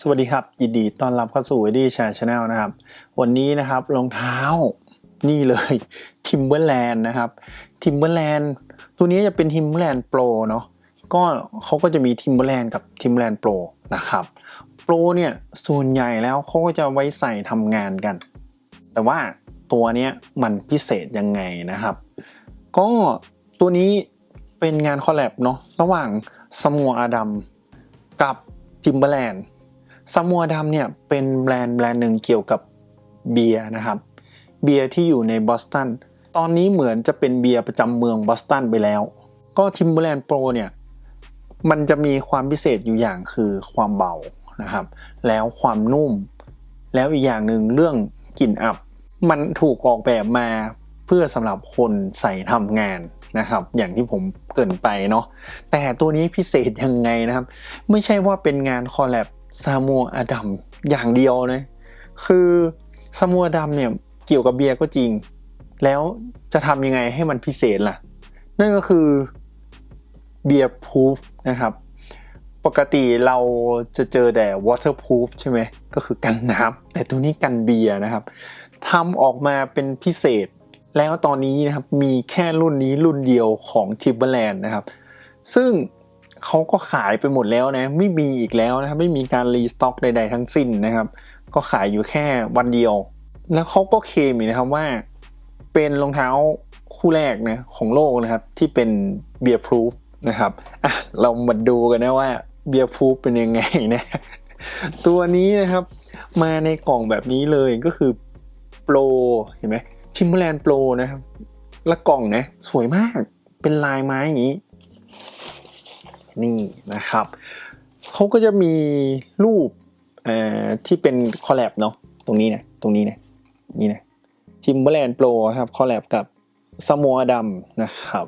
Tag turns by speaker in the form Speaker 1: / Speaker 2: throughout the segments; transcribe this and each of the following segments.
Speaker 1: สวัสดีครับ ยินดีต้อนรับเข้าสู่ Eddie Chan Channel นะครับ วันนี้นะครับรองเท้านี่เลย Timberland นะครับ Timberland ตัวนี้จะเป็น Timberland Pro เนาะก็เขาก็จะมี Timberland กับ Timberland Pro นะครับ Pro เนี่ยส่วนใหญ่แล้วเขาก็จะไว้ใส่ทำงานกัน แต่ว่าตัวนี้มันพิเศษยังไงนะครับ ก็ตัวนี้เป็นงานคอลแลบเนาะระหว่างสมัวอาดัมกับ Timberland ซามัวดำเนี่ยเป็นแบรนด์แบรนด์หนึ่งเกี่ยวกับเบียร์นะครับ เบียร์ที่อยู่ในบอสตัน ตอนนี้เหมือนจะเป็นเบียร์ประจำเมืองบอสตันไปแล้ว ก็ทิมเบอร์แลนด์โปรเนี่ยมันจะมีความพิเศษอยู่อย่างคือความเบานะครับ แล้วความนุ่ม แล้วอีกอย่างหนึ่งเรื่องกลิ่นอับ มันถูกออกแบบมาเพื่อสำหรับคนใส่ทำงานนะครับ อย่างที่ผมเกินไปเนาะแต่ตัวนี้พิเศษยังไงนะครับ ไม่ใช่ว่าเป็นงานคอลแลบ ซามัวอดัมอย่างเดียวนะคือซามัวอดัมเนี่ยเกี่ยวกับเบียร์ก็จริง แล้วจะทำยังไงให้มันพิเศษล่ะ นั่นก็คือเบียร์พูฟนะครับ ปกติเราจะเจอแต่ waterproof ใช่ไหมก็คือกันน้ำแต่ตัวนี้กันเบียร์นะครับทำออกมาเป็นพิเศษ แล้วตอนนี้นะครับมีแค่รุ่นนี้รุ่นเดียวของ Timberland นะครับ ซึ่ง เขาก็ขายไปหมดแล้วนะ ไม่มีอีกแล้วนะครับ ไม่มีการรีสต็อกใด ๆ ทั้งสิ้นนะครับ ก็ขายอยู่แค่วันเดียว แล้วเขาก็เคลมอีกนะครับว่า เป็นรองเท้าคู่แรกนะของโลกนะครับ ที่เป็นเบียร์พรูฟนะครับอะเรามาดูกันนะว่าเบียร์พรูฟเป็นยังไงนะ ตัวนี้นะครับ มาในกล่องแบบนี้เลยก็คือโปรเห็นไหมทิมเบอร์แลนด์โปรนะครับและกล่องนะสวยมากเป็นลายไม้อย่างนี้ นี่นะครับเขาก็จะมีรูปที่เป็นคอลแลบเนาะตรงนี้นะตรงนี้นะนี่นะทิมเบอร์แลนด์โปรครับคอลแลบกับสมัวดำนะครับ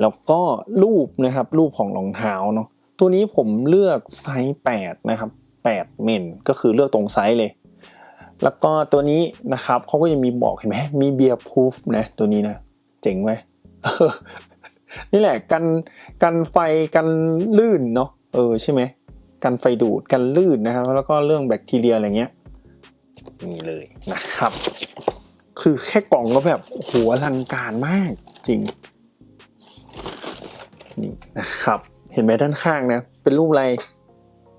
Speaker 1: แล้วก็รูปนะครับรูปของรองเท้าเนาะตัวนี้ผมเลือกไซส์ 8 นะครับ 8 เมนก็คือเลือกตรงไซส์เลย แล้วก็ตัวนี้นะครับเขาก็ยังมีบอกเห็นไหมมีเบียร์พูฟนะตัวนี้นะ เจ๋งไหม นี่แหละกันกันไฟกันลื่นเนาะเออใช่ไหมกันไฟดูดกันลื่นนะครับ แล้วก็เรื่องแบคทีเรียอะไรเงี้ยนี่เลยนะครับ คือแค่กล่องก็แบบโหัวลังการมากจริงนี่นะครับ เห็นไหมด้านข้างนะ เป็นรูปอะไร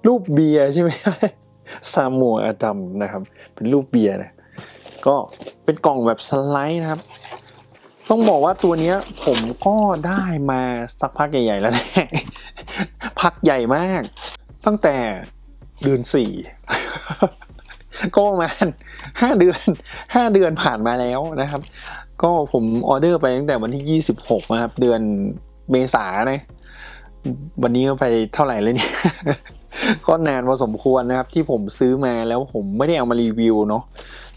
Speaker 1: รูปเบียร์ใช่ไหมซามัวอดัมนะครับ เป็นรูปเบียร์นะก็เป็นกล่องแบบสไลด์นะครับ ต้องบอกว่าตัวเนี้ยผมก็ได้มาสักพักใหญ่ ๆ แล้วแหละพักใหญ่มาก ตั้งแต่เดือนสี่ก็ประมาณห้าเดือนห้าเดือนผ่านมาแล้วนะครับ ก็ผมออเดอร์ไปตั้งแต่วันที่ยี่สิบหกนะครับ เดือนเมษาเนะวันนี้ก็ไปเท่าไหร่เลยเนี่ยก็นานพอสมควรนะครับ ที่ผมซื้อมาแล้วผมไม่ได้เอามารีวิวเนาะ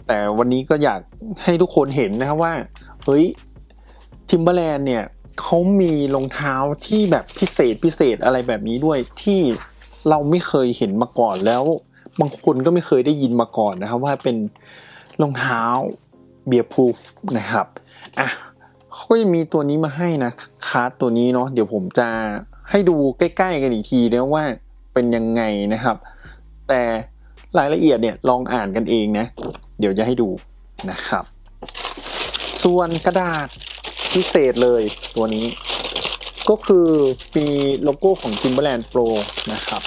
Speaker 1: แต่วันนี้ก็อยากให้ทุกคนเห็นนะครับว่า เฮ้ย ทิมเบอร์แลนด์เนี่ยเขามีรองเท้าที่แบบพิเศษพิเศษอะไรแบบนี้ด้วยที่เราไม่เคยเห็นมาก่อนแล้ว บางคนก็ไม่เคยได้ยินมาก่อนนะครับ ว่าเป็นรองเท้าเบียร์พูฟนะครับอะเขาก็จะมีตัวนี้มาให้นะคาร์ดตัวนี้เนาะเดี๋ยวผมจะให้ดูใกล้ ๆ กันอีกทีนะว่าเป็นยังไงนะครับ แต่รายละเอียดเนี่ยลองอ่านกันเองนะ เดี๋ยวจะให้ดูนะครับ ส่วนกระดาษ พิเศษเลยตัวนี้ ก็คือมีโลโก้ของ Timberland Pro นะครับ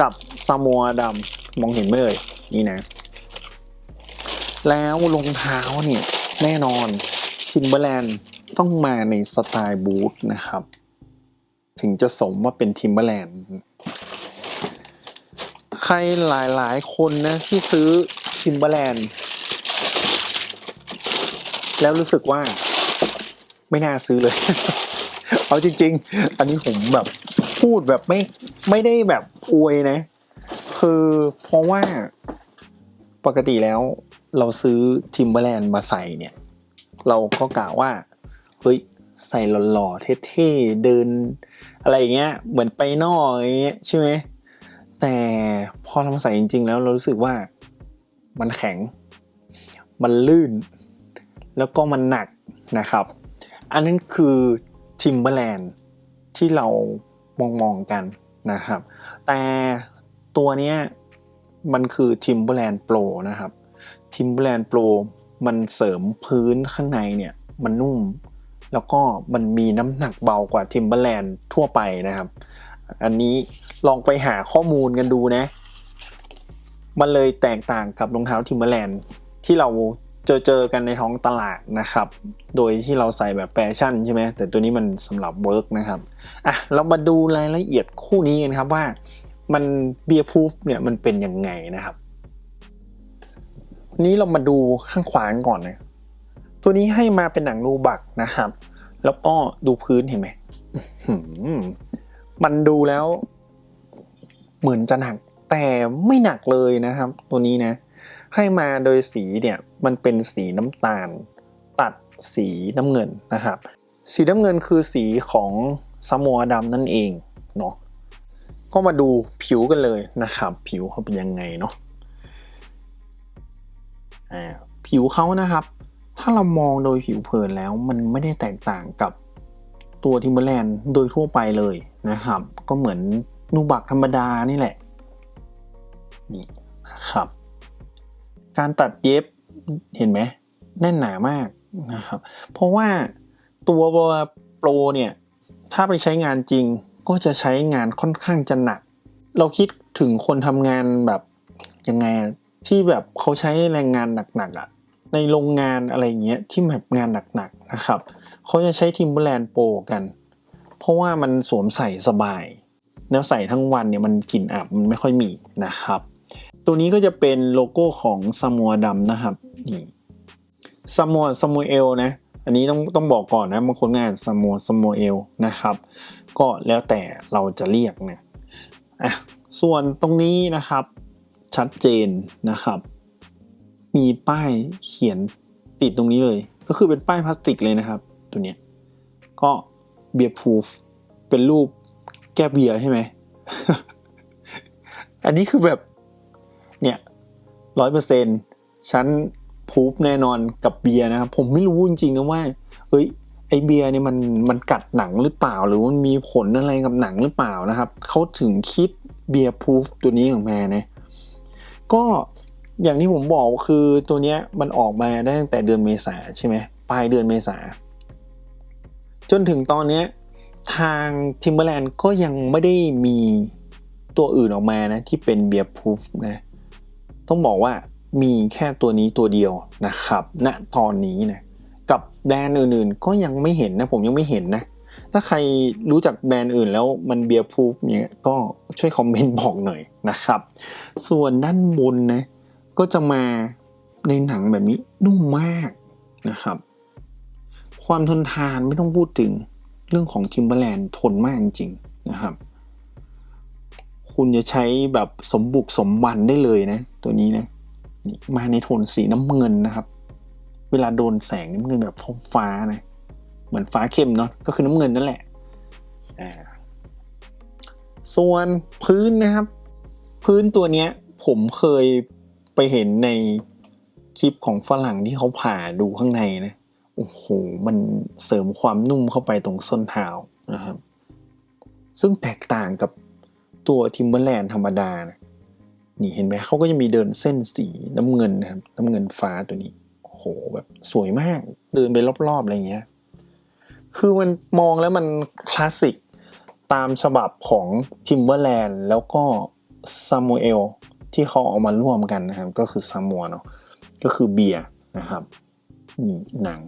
Speaker 1: กับซามัวดำมองเห็นไหมเอ่ยนี่นะ แล้วรองเท้าเนี่ย แน่นอน Timberland ต้องมาในสไตล์บูทนะครับ ถึงจะสมว่าเป็น Timberland ใครหลายๆ คนนะที่ซื้อ Timberland แล้วรู้สึกว่า ไม่น่าซื้อเลย เอาจริง ๆ อันนี้ผมแบบพูดแบบไม่ไม่ได้แบบอวยนะ คือเพราะว่าปกติแล้วเราซื้อทิมเบอร์แลนด์มาใส่เนี่ย เราก็กะว่า เฮ้ย ใส่หล่อๆเท่ๆ เดิน อะไรอย่างเงี้ย เหมือนไปนอกอย่างเงี้ยใช่ไหมแต่พอเรามาใส่จริง ๆ แล้วเรารู้สึกว่ามันแข็ง มันลื่น แล้วก็มันหนักนะครับ อันนั้นคือทิมเบอร์แลนด์ที่เรามองมองกันนะครับ แต่ตัวเนี้ยมันคือ Timberland Pro นะครับ Timberland Pro มันเสริมพื้นข้างในเนี่ยมันนุ่ม แล้วก็มันมีน้ำหนักเบากว่า Timberland ทั่วไปนะครับ อันนี้ลองไปหาข้อมูลกันดูนะ มันเลยแตกต่างกับรองเท้า Timberland ที่เรา เจอเจอกันในท้องตลาดนะครับ โดยที่เราใส่แบบแฟชั่นใช่ไหมแต่ตัวนี้มันสำหรับเวิร์กนะครับอะเรามาดูรายละเอียดคู่นี้กันครับว่ามันเบียร์พูฟเนี่ยมันเป็นยังไงนะครับ นี้เรามาดูข้างขวาก่อนนะตัวนี้ให้มาเป็นหนังนูบักนะครับ แล้วก็ดูพื้นเห็นไหมมันดูแล้ว เหมือนจะหนักแต่ไม่หนักเลยนะครับ ตัวนี้นะ ให้มาโดยสีเนี่ยมันเป็นสีน้ำตาล ตัดสีน้ำเงินนะครับ สีน้ำเงินคือสีของสมัวดำนั่นเองเนาะก็มาดูผิวกันเลยนะครับ ผิวเขาเป็นยังไงเนาะผิวเขานะครับ ถ้าเรามองโดยผิวเผินแล้วมันไม่ได้แตกต่างกับตัวทิมเบอร์แลนด์โดยทั่วไปเลยนะครับ ก็เหมือนนูบักธรรมดานี่แหละนี่นะครับ การตัดเย็บเห็นไหมแน่นหนามากนะครับ เพราะว่าตัวโปรเนี่ย ถ้าไปใช้งานจริงก็จะใช้งานค่อนข้างจะหนัก เราคิดถึงคนทำงานแบบยังไงที่แบบเขาใช้แรงงานหนักๆอะ่ะในโรงงานอะไรเงี้ยที่แบบงานหนักๆนะครับเขาจะใช้ทิมเบอร์แลนด์โปรกัน เพราะว่ามันสวมใส่สบาย แล้วใส่ทั้งวันเนี่ยมันกลิ่นอับมันไม่ค่อยมีนะครับ ตัวนี้ก็จะเป็นโลโก้ของซามัวดำนะครับนี่ซามัวซามูเอลนะอันนี้ต้องต้องบอกก่อนนะบางคนงานซามัวซามูเอลนะครับ ก็แล้วแต่เราจะเรียกนะอะส่วนตรงนี้นะครับชัดเจนนะครับ มีป้ายเขียนติดตรงนี้เลย ก็คือเป็นป้ายพลาสติกเลยนะครับ ตัวเนี้ยก็เบียร์พูฟเป็นรูปแก้เบียร์ใช่ไหม อันนี้คือแบบ เนี่ยร้อยเปอร์เซ็นต์ฉันพูฟแน่นอนกับเบียร์นะครับผมไม่รู้จริงๆนะว่าเฮ้ยไอเบียร์เนี่ยมันมันกัดหนังหรือเปล่า หรือมันมีผลอะไรกับหนังหรือเปล่านะครับเขาถึงคิดเบียร์พูฟตัวนี้ของแม่นะก็อย่างที่ผมบอกคือตัวเนี้ยมันออกมาได้ตั้งแต่เดือนเมษาใช่ไหมปลายเดือนเมษา จนถึงตอนนี้ทาง Timberland ก็ยังไม่ได้มีตัวอื่นออกมานะที่เป็นเบียร์พูฟนะ ต้องบอกว่ามีแค่ตัวนี้ตัวเดียวนะครับณตอนนี้นะกับแบรนด์อื่นๆ ก็ยังไม่เห็นนะผมยังไม่เห็นนะ ถ้าใครรู้จักแบรนด์อื่นแล้วมันเบียร์พูฟเนี่ยก็ช่วยคอมเมนต์บอกหน่อยนะครับ ส่วนด้านบนนะก็จะมาในหนังแบบนี้นุ่มมากนะครับ ความทนทานไม่ต้องพูดถึงเรื่องของ Timberland ทนมากจริงนะครับ คุณจะใช้แบบสมบุกสมบันได้เลยนะ ตัวนี้นะมาในโทนสีน้ำเงินนะครับ เวลาโดนแสงน้ำเงินแบบฟ้านะ เหมือนฟ้าเข้มเนาะก็คือน้ำเงินนั่นแหละส่วนพื้นนะครับ พื้นตัวเนี้ย ผมเคยไปเห็นในคลิปของฝรั่งที่เขาผ่าดูข้างในนะโอ้โห มันเสริมความนุ่มเข้าไปตรงส้นเท้านะครับ ซึ่งแตกต่างกับ ตัวทิมเบอร์แลนด์ธรรมดานะนี่เห็นไหมเขาก็จะมีเดินเส้นสีน้ำเงินนะครับน้ำเงินฟ้าตัวนี้โหแบบสวยมากเดินไปรอบๆอะไรเงี้ยคือมันมองแล้วมันคลาสสิกตามฉบับของทิมเบอร์แลนด์แล้วก็ซามูเอลที่เขาเอามาร่วมกันนะครับ ก็คือซามัวเนาะก็คือเบียร์นะครับนี่หนัง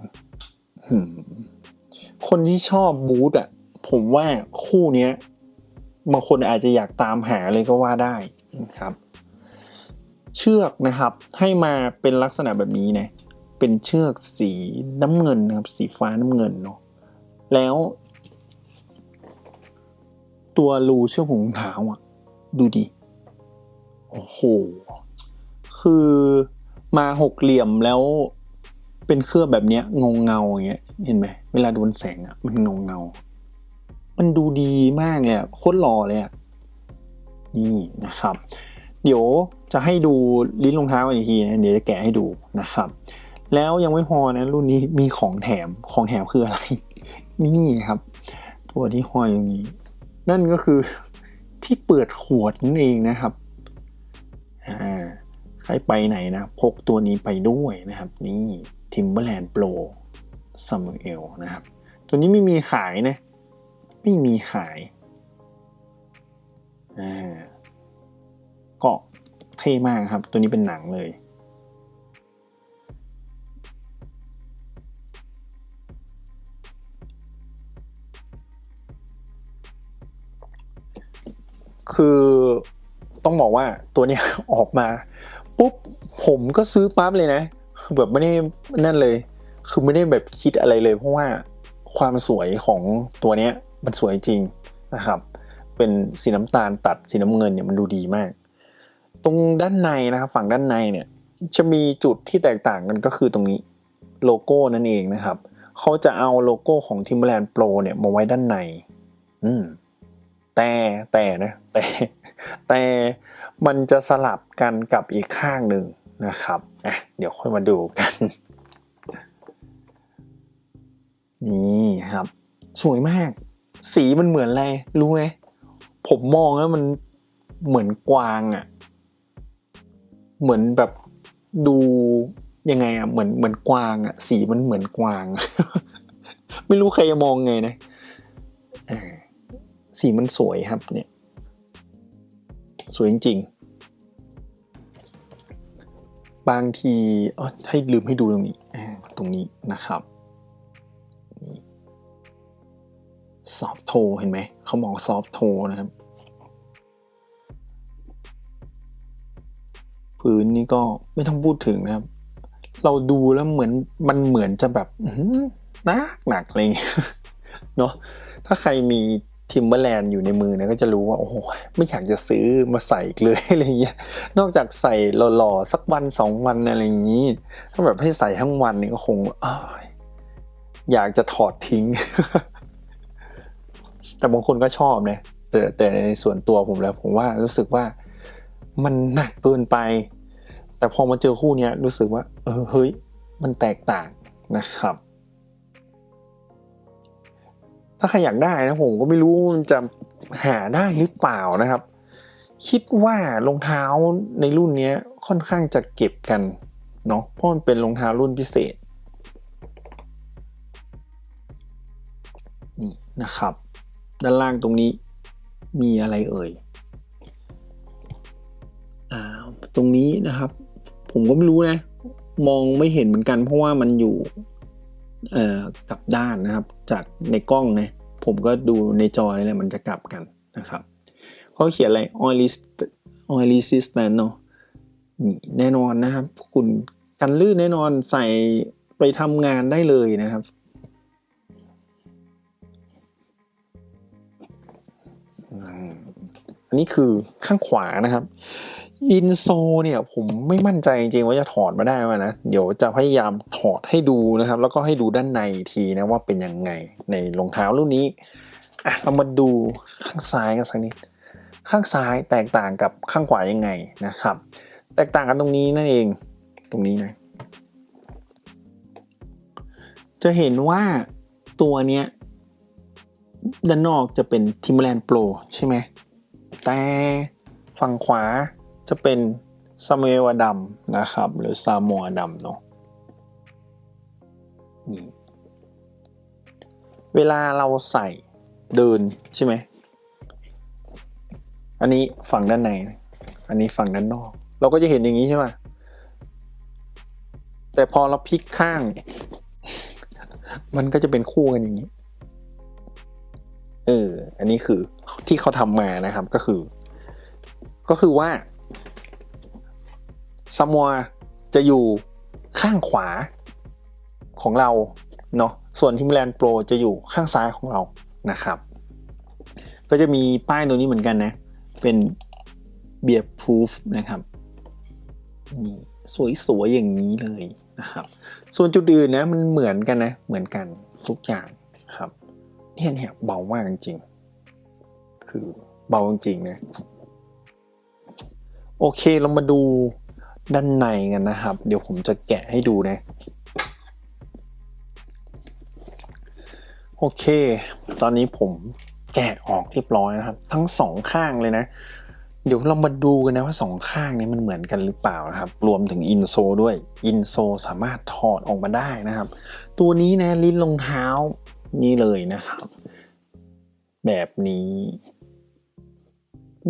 Speaker 1: คนที่ชอบบูธอะผมว่าคู่นี้ บางคนอาจจะอยากตามหาเลยก็ว่าได้นะครับ เชือกนะครับให้มาเป็นลักษณะแบบนี้นะเป็นเชือกสีน้ำเงินนะครับ สีฟ้าน้ำเงินเนาะแล้ว ตัวรูเชือกผงเท้าอะ ดูดิโอ้โหคือมาหกเหลี่ยมแล้วเป็นเครือบแบบเนี้ยงงเงาอย่างเงี้ยเห็นไหมเวลาโดนแสงอะมันงงเงา มันดูดีมากเลยโคตรหล่อเลยนี่นะครับ เดี๋ยวจะให้ดูลิ้นรองเท้าอีกทีนะเดี๋ยวจะแกะให้ดูนะครับ แล้วยังไม่พอนะรุ่นนี้มีของแถมของแถมคืออะไร นี่ครับ ตัวที่ห้อยอย่างนี้ นั่นก็คือที่เปิดขวดนั่นเองนะครับอ่าใครไปไหนนะ พกตัวนี้ไปด้วยนะครับ นี่ Timberland Pro Samuel นะครับ ตัวนี้ไม่มีขายนะ ไม่มีขายอ่าก็เท่มากครับ ตัวนี้เป็นหนังเลย คือต้องบอกว่าตัวนี้ออกมา ปุ๊บ ผมก็ซื้อปั๊บเลยนะ คือแบบไม่ได้นั่นเลย คือไม่ได้แบบคิดอะไรเลย เพราะว่าความสวยของตัวเนี้ย มันสวยจริงนะครับ เป็นสีน้ำตาลตัดสีน้ำเงินเนี่ยมันดูดีมาก ตรงด้านในนะครับฝั่งด้านในเนี่ยจะมีจุดที่แตกต่างกันก็คือตรงนี้โลโก้นั่นเองนะครับเขาจะเอาโลโก้ของ Timberland Pro เนี่ยมาไว้ด้านใน อืม แต่แต่นะแต่แต่มันจะสลับกันกับอีกข้างหนึ่งนะครับอะเดี๋ยวค่อยมาดูกัน นี่ครับ สวยมาก สีมันเหมือนอะไร รู้ไหมผมมองแล้วมันเหมือนกวางอะ่ะ เหมือนแบบดูยังไงอะ่ะเหมือนเหมือนกวางอะ่ะ สีมันเหมือนกวาง ไม่รู้ใครจะมองไงนะอ่าสีมันสวยครับ เนี่ย สวยจริงๆ บางทีเออให้ลืมให้ดูตรงนี้ตรงนี้นะครับ ซอฟโทเห็นไหมเขามองซอฟโทนะครับพื้นนี่ก็ไม่ต้องพูดถึงนะครับ เราดูแล้วเหมือนมันเหมือนจะแบบหนักหนักอะไรเงี้ยเนาะถ้าใครมีทิมเบอร์แลนด์อยู่ในมือเนี่ยก็จะรู้ว่า โอ้โหไม่อยากจะซื้อมาใส่เลยอะไรเงี้ยนอกจากใส่หล่อๆ สักวันสองวันอะไรอย่างนี้ ถ้าแบบให้ใส่ทั้งวันนี่ก็คงออยากจะถอดทิ้ง แต่บางคนก็ชอบนะแต่แต่ในส่วนตัวผมแล้ว ผมว่ารู้สึกว่ามันหนักเกินไป แต่พอมาเจอคู่นี้รู้สึกว่า เออเฮ้ยมันแตกต่างนะครับ ถ้าใครอยากได้นะผมก็ไม่รู้มันจะหาได้หรือเปล่านะครับ คิดว่ารองเท้าในรุ่นนี้ค่อนข้างจะเก็บกันเนาะเพราะมันเป็นรองเท้ารุ่นพิเศษนี่นะครับ ด้านล่างตรงนี้มีอะไรเอ่ยอ่าตรงนี้นะครับ ผมก็ไม่รู้นะ มองไม่เห็นเหมือนกัน เพราะว่ามันอยู่เอ่อกลับด้านนะครับ จากในกล้องนะผมก็ดูในจอนี่แหละมันจะกลับกันนะครับเขาเขียนอะไร oil list oil resistant เนาะนี่แน่นอนนะครับ คุณกันลื่นแน่นอนใส่ไปทำงานได้เลยนะครับ อันนี้คือข้างขวานะครับ อินโซเนี่ยผมไม่มั่นใจจริงๆว่าจะถอดมาได้ไหมนะ เดี๋ยวจะพยายามถอดให้ดูนะครับ แล้วก็ให้ดูด้านในทีนะว่าเป็นยังไงในรองเท้ารุ่นนี้อะเรามาดูข้างซ้ายกันสักนิด ข้างซ้ายแตกต่างกับข้างขวายังไงนะครับ แตกต่างกันตรงนี้นั่นเอง ตรงนี้นะ จะเห็นว่าตัวเนี้ย ด้านนอกจะเป็น Timberland Pro ใช่ไหม แต่ฝั่งขวาจะเป็นซามูเอลดัมนะครับ หรือซามัวดัมเนาะนี่เวลาเราใส่เดินใช่ไหม อันนี้ฝั่งด้านใน อันนี้ฝั่งด้านนอก เราก็จะเห็นอย่างนี้ใช่ไหมแต่พอเราพลิกข้าง มันก็จะเป็นคู่กันอย่างนี้ เออ อันนี้คือที่เขาทำมานะครับก็คือ ก็คือว่าซัมมัวจะอยู่ข้างขวาของเราเนาะส่วนทิมแลนด์โปรจะอยู่ข้างซ้ายของเรานะครับ ก็จะมีป้ายตัวนี้เหมือนกันนะ เป็นเบียร์พูฟนะครับนี่สวยๆอย่างนี้เลยนะครับ ส่วนจุดอื่นนะมันเหมือนกันนะ เหมือนกันทุกอย่างครับ เนี่ยเนี่ยเบามากจริง คือเบาจริงนะโอเคเรามาดูด้านในกันนะครับ เดี๋ยวผมจะแกะให้ดูนะ โอเค ตอนนี้ผมแกะออกเรียบร้อยนะครับ ทั้งสองข้างเลยนะ เดี๋ยวเรามาดูกันนะว่าสองข้างนี้มันเหมือนกันหรือเปล่านะครับ รวมถึงอินโซด้วย อินโซสามารถถอดออกมาได้นะครับ ตัวนี้นะลิ้นรองเท้า นี่เลยนะครับ แบบนี้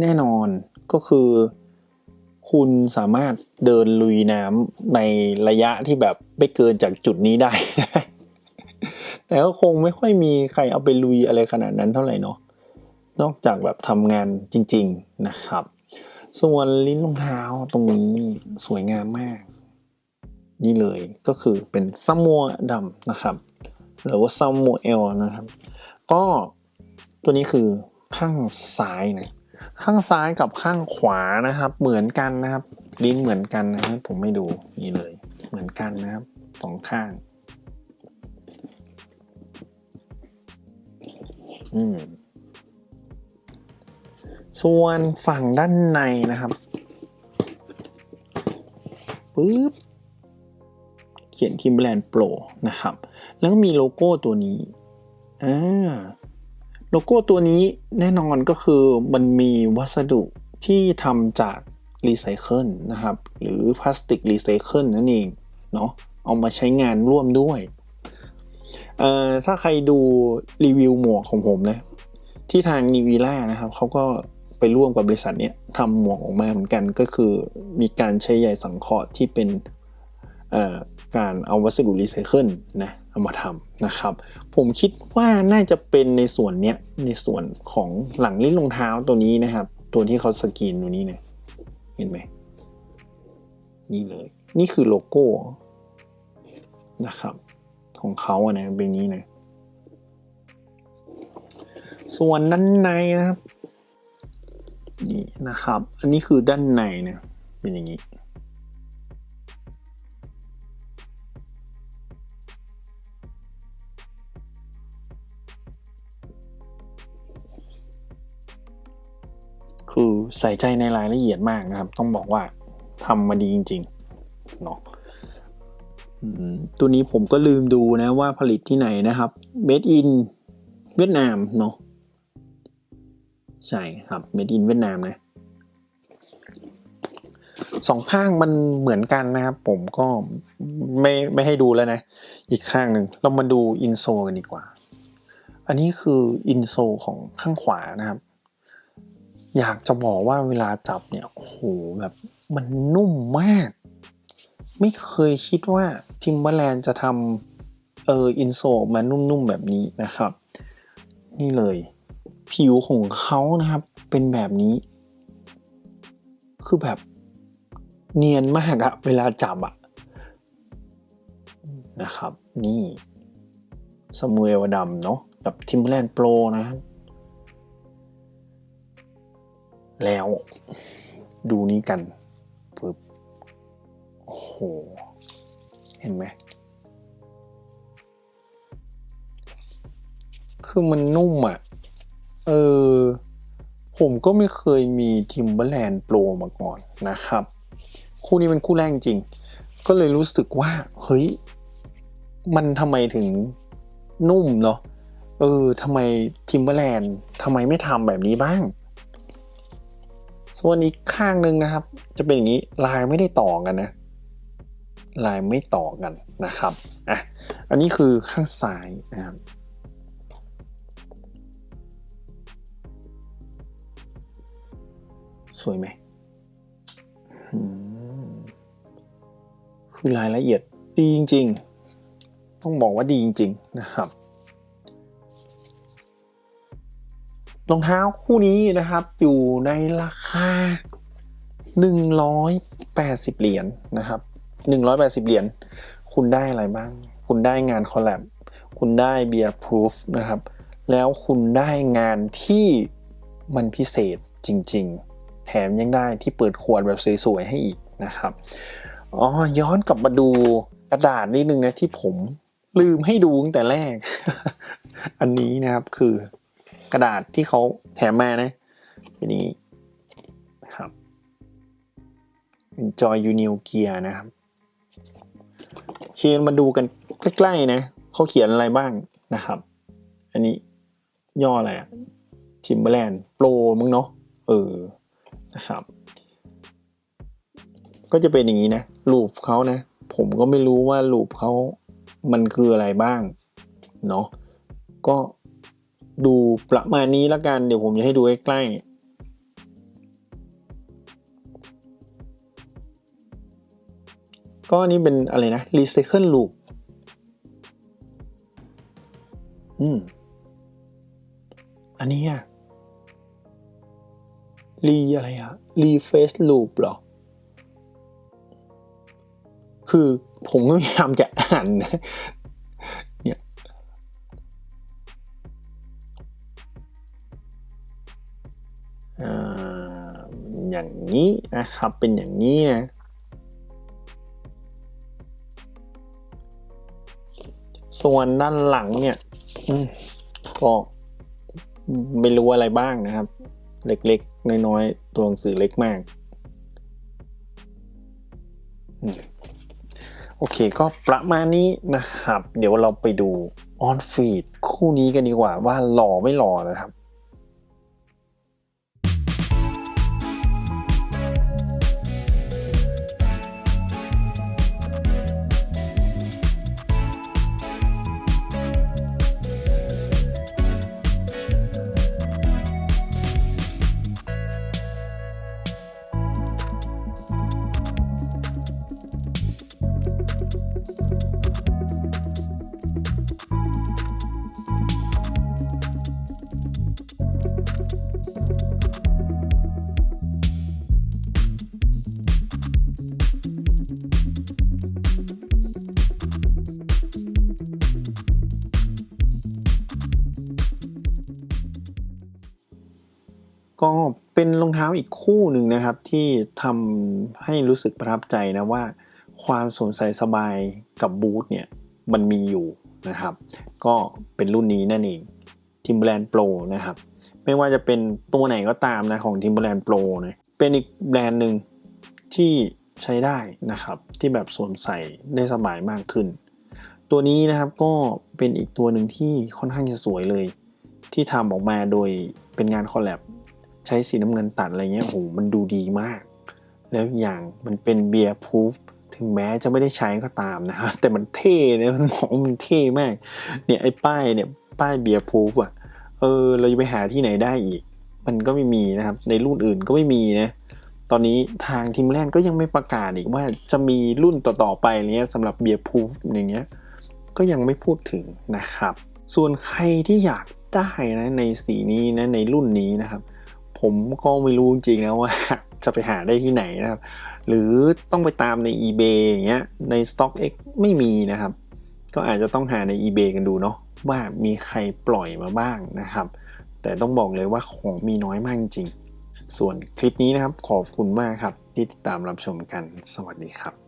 Speaker 1: แน่นอนก็คือ คุณสามารถเดินลุยน้ำในระยะที่แบบไม่เกินจากจุดนี้ได้ แต่ก็คงไม่ค่อยมีใครเอาไปลุยอะไรขนาดนั้นเท่าไหร่เนาะนอกจากแบบทำงานจริง ๆนะครับ ส่วนลิ้นรองเท้าตรงนี้สวยงามมาก นี่เลยก็คือเป็นซัมมัวดำนะครับ หรือว่าซัมมัวเอลนะครับ ก็ตัวนี้คือข้างซ้ายนะข้างซ้ายกับข้างขวานะครับ เหมือนกันนะครับ ลิ้นเหมือนกันนะครับผมไม่ดูนี่เลย เหมือนกันนะครับสองข้าง อืมส่วนฝั่งด้านในนะครับปึ๊บ ขียน Timberland Pro นะครับ แล้วก็มีโลโก้ตัวนี้อ่าโลโก้ตัวนี้แน่นอนก็คือมันมีวัสดุที่ทำจากรีไซเคิลนะครับ หรือพลาสติกรีไซเคิลนั่นเองเนาะเอามาใช้งานร่วมด้วยเอ่อถ้าใครดูรีวิวหมวกของผมนะที่ทางนิวีล่านะครับเขาก็ไปร่วมกับบริษัทเนี้ยทำหมวกออกมาเหมือนกันก็คือมีการใช้ใยสังเคราะห์ที่เป็นเอ่อ การเอาวัสดุรีไซเคิลนะเอามาทำนะครับ ผมคิดว่าน่าจะเป็นในส่วนเนี้ยในส่วนของหลังลิ้นรองเท้าตัวนี้นะครับ ตัวที่เขาสกรีนตัวนี้เนี่ยเห็นไหมนี่เลย นี่คือโลโก้นะครับ ของเขาอะนะเป็นอย่างนี้นะส่วนด้านในนะครับนี่นะครับ อันนี้คือด้านในนี่ยเป็นอย่างนี้ คือใส่ใจในรายละเอียดมากนะครับ ต้องบอกว่าทำมาดีจริงๆเนาะตัวนี้ผมก็ลืมดูนะว่าผลิตที่ไหนนะครับ made in เวียดนามเนาะใช่ครับ made in เวียดนามนะสองข้างมันเหมือนกันนะครับ ผมก็ไม่ไม่ให้ดูแล้วนะ อีกข้างหนึ่งเรามาดูอินโซกันดีกว่า อันนี้คืออินโซของข้างขวานะครับ อยากจะบอกว่าเวลาจับเนี่ยโอ้โหแบบมันนุ่มมาก ไม่เคยคิดว่าทิมเบอร์แลนด์จะทำเอออินโซมานุ่มๆแบบนี้นะครับ นี่เลย ผิวของเขานะครับ เป็นแบบนี้ คือแบบเนียนมากอะเวลาจับอะนะครับ นี่สมูเอลดำเนาะกับทิมเบอร์แลนด์โปรนะครับ แล้วดูนี้กันปึ๊บโอ้โห เห็นไหม คือมันนุ่มอะ เออ ผมก็ไม่เคยมี Timberland Pro มาก่อนนะครับ คู่นี้เป็นคู่แรกจริง ก็เลยรู้สึกว่า เฮ้ย มันทำไมถึงนุ่มเนาะ เออทำไม Timberland ทำไมไม่ทำแบบนี้บ้าง ส่วนอีกข้างหนึ่งนะครับ จะเป็นอย่างนี้ลายไม่ได้ต่อกันนะ ลายไม่ต่อกันนะครับอะอันนี้คือข้างซ้ายนะครับสวยไหมคือรายละเอียดดีจริง ๆ ต้องบอกว่าดีจริง ๆ นะครับ รองเท้าคู่นี้นะครับอยู่ในราคา 180 เหรียญนะครับ 180 เหรียญคุณได้อะไรบ้าง คุณได้งานคอลแลบคุณได้เบียร์พรูฟนะครับ แล้วคุณได้งานที่มันพิเศษจริง ๆ แถมยังได้ที่เปิดขวดแบบสวย ๆ ให้อีกนะครับ อ๋อ ย้อนกลับมาดูกระดาษนิดนึงนะที่ผมลืมให้ดูตั้งแต่แรก อันนี้นะครับคือ กระดาษที่เขาแถมมานะเป็นนี้นะครับเป็นจอยยูนิวเกียนะครับโอเคมาดูกันใกล้ๆนะเขาเขียนอะไรบ้างนะครับ อันนี้ย่ออะไรอะทิมเบอร์แลนด์โปรมึงเนาะเออนะครับ ก็จะเป็นอย่างนี้นะลูปเขานะ ผมก็ไม่รู้ว่าลูปเขามันคืออะไรบ้างเนาะก็ ดูประมาณนี้แล้วกัน เดี๋ยวผมจะให้ดูใกล้ๆก็อันนี้เป็นอะไรนะ recycle loop อืม อันนี้อะรีอะไรอะรีเฟซลูปหรอ คือผมก็พยายามจะอ่าน อย่างนี้นะครับ เป็นอย่างนี้นะส่วนด้านหลังเนี่ยก็ไม่รู้อะไรบ้างนะครับ เล็กๆ น้อยๆ ตัวหนังสือเล็กมากโอเคก็ประมาณนี้นะครับ เดี๋ยวเราไปดูออนฟีดคู่นี้กันดีกว่าว่าหล่อไม่หล่อนะครับ ก็เป็นรองเท้าอีกคู่หนึ่งนะครับ ที่ทำให้รู้สึกประทับใจนะว่า ความสวมใส่สบายกับบูทเนี่ยมันมีอยู่นะครับ ก็เป็นรุ่นนี้นั่นเอง Timberland Pro นะครับ ไม่ว่าจะเป็นตัวไหนก็ตามนะของ Timberland Pro นะเป็นอีกแบรนด์หนึ่งที่ใช้ได้นะครับ ที่แบบสวมใส่ได้สบายมากขึ้น ตัวนี้นะครับก็เป็นอีกตัวหนึ่งที่ค่อนข้างจะสวยเลย ที่ทำออกมาโดยเป็นงานคอลแลบ ใช้สีน้ำเงินตัดอะไรเงี้ยโอ้โหมันดูดีมาก แล้วอย่างมันเป็นเบียร์พูฟถึงแม้จะไม่ได้ใช้ก็ตามนะครับแต่มันเท่เนะมันมองมันเท่มาก เนี่ยไอ้ป้ายเนี่ยป้ายเบียร์พูฟอะเออ เราจะไปหาที่ไหนได้อีก มันก็ไม่มีนะครับ ในรุ่นอื่นก็ไม่มีนะตอนนี้ทางทีมแลนก็ยังไม่ประกาศอีกว่าจะมีรุ่นต่อ ๆ ไปเนี้ยสำหรับเบียร์พูฟอย่างเงี้ยก็ยังไม่พูดถึงนะครับ ส่วนใครที่อยากได้นะในสีนี้นะในรุ่นนี้นะครับ ผมก็ไม่รู้จริงๆนะว่าจะไปหาได้ที่ไหนนะครับ หรือต้องไปตามใน eBay อย่างเงี้ยใน StockX ไม่มีนะครับ ก็อาจจะต้องหาใน eBay กันดูเนาะว่ามีใครปล่อยมาบ้างนะครับ แต่ต้องบอกเลยว่าของมีน้อยมากจริง ส่วนคลิปนี้นะครับขอบคุณมากครับที่ติดตามรับชมกันสวัสดีครับ